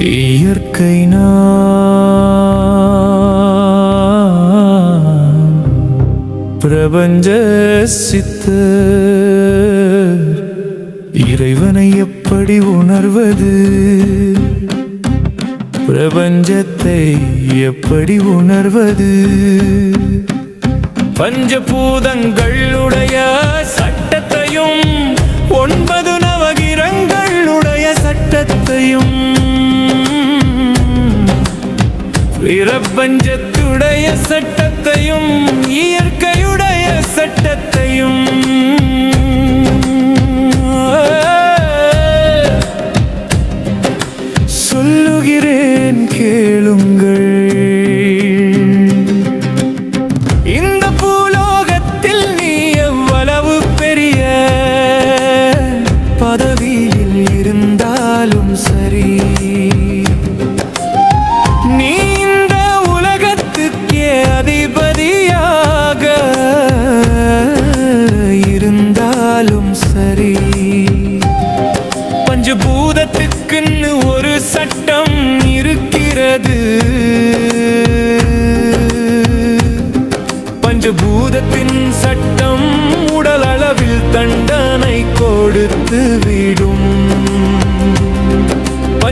இயற்கை பிரபஞ்ச சித்த இறைவனை எப்படி உணர்வது? பிரபஞ்சத்தை எப்படி உணர்வது? பஞ்சபூதங்களுடைய சட்டத்தையும் ஒன்பது நவகிரங்களுடைய சட்டத்தையும் பிரபஞ்சத்துடைய சட்டத்தையும் இயற்கை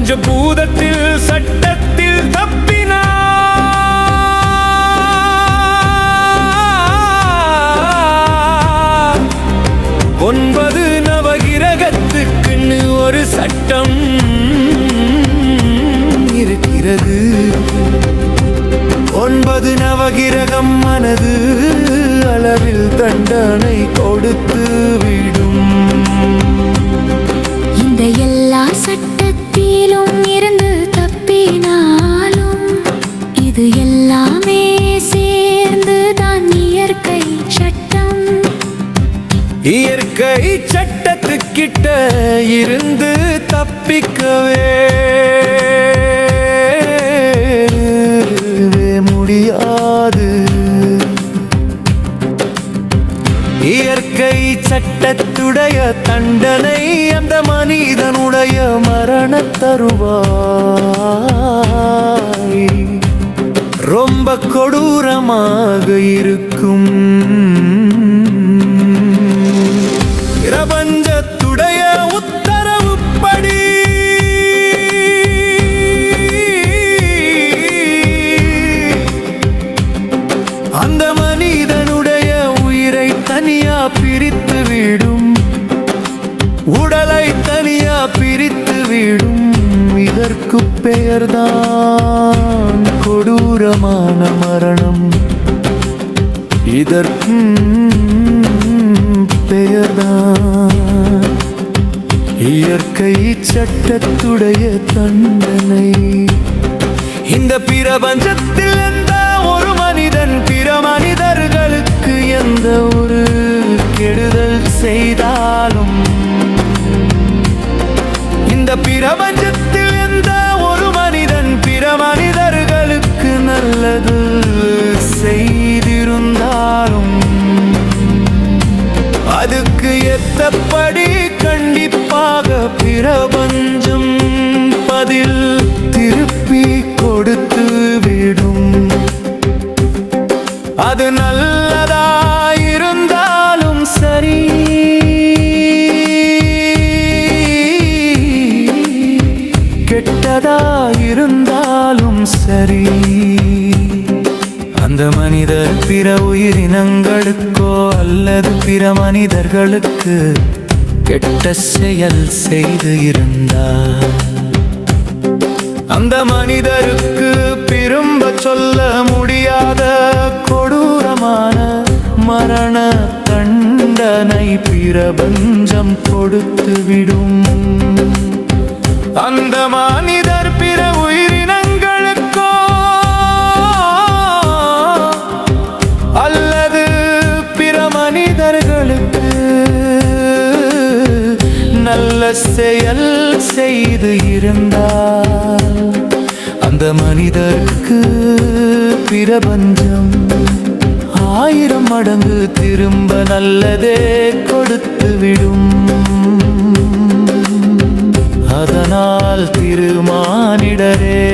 பஞ்சபூதத்தில் சட்டத்தில் தப்பினார். ஒன்பது நவகிரகத்துக்குன்னு ஒரு சட்டம் இருக்கிறது. ஒன்பது நவகிரகம் மனது அளவில் தண்டனை கொடுத்து இயற்கை சட்டத்துக்கிட்ட இருந்து தப்பிக்கவே முடியாது. இயற்கை சட்டத்துடைய தண்டனை அந்த மனிதனுடைய மரண தருவாய். ரொம்ப கொடூரமாக இருக்கும். உடலை தனியா பிரித்து விடும். இதற்கு பெயர்தான் கொடூரமான மரணம். இதற்கும் பெயர்தான் இயற்கை சட்டத்துடைய தண்டனை. இந்த பிரபஞ்சத்தில் எந்த ஒரு மனிதன் பிற மனிதர்களுக்கு எந்த ஒரு கெடுதல் செய்தாலும் இந்த பிரபஞ்சத்தில் எந்த ஒரு மனிதன் பிற மனிதர்களுக்கு நல்லது செய்திருந்தாலும் அதுக்கு எத்தப்பட கெட்டதாயிருந்தாலும் சரி. அந்த மனிதர் பிற உயிரினங்களுக்கோ அல்லது பிற மனிதர்களுக்கு கெட்ட செயல் செய்து இருந்தார். அந்த மனிதருக்கு திரும்ப சொல்ல முடியாத கொடூரமான மரண தண்டனை பிரபஞ்சம் கொடுத்து விடும் அந்த மனிதர் நல்ல செயல் செய்து இருந்தால் அந்த மனிதருக்கு பிரபஞ்சம் ஆயிரம் மடங்கு திரும்ப நல்லதே கொடுத்து விடும். அதனால் திருமானிடரே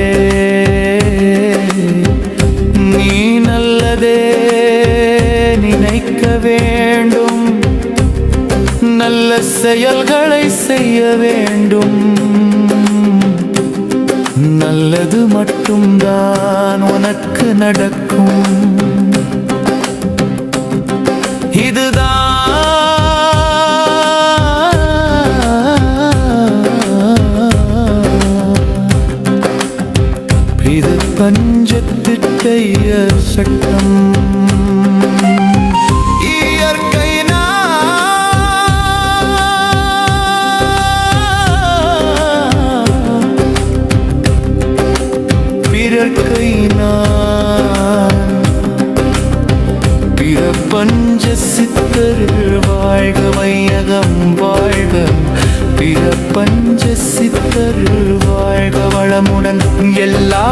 நல்லது மட்டும்தான் உனக்கு நடக்கும். இதுதான் இது பஞ்சத்திட்டைய சட்டம். பிரபஞ்ச சித்தர் வாழ்க வையகம் வாழ்க பிரபஞ்ச சித்தர் வாழ்க வளமுடன் எல்லா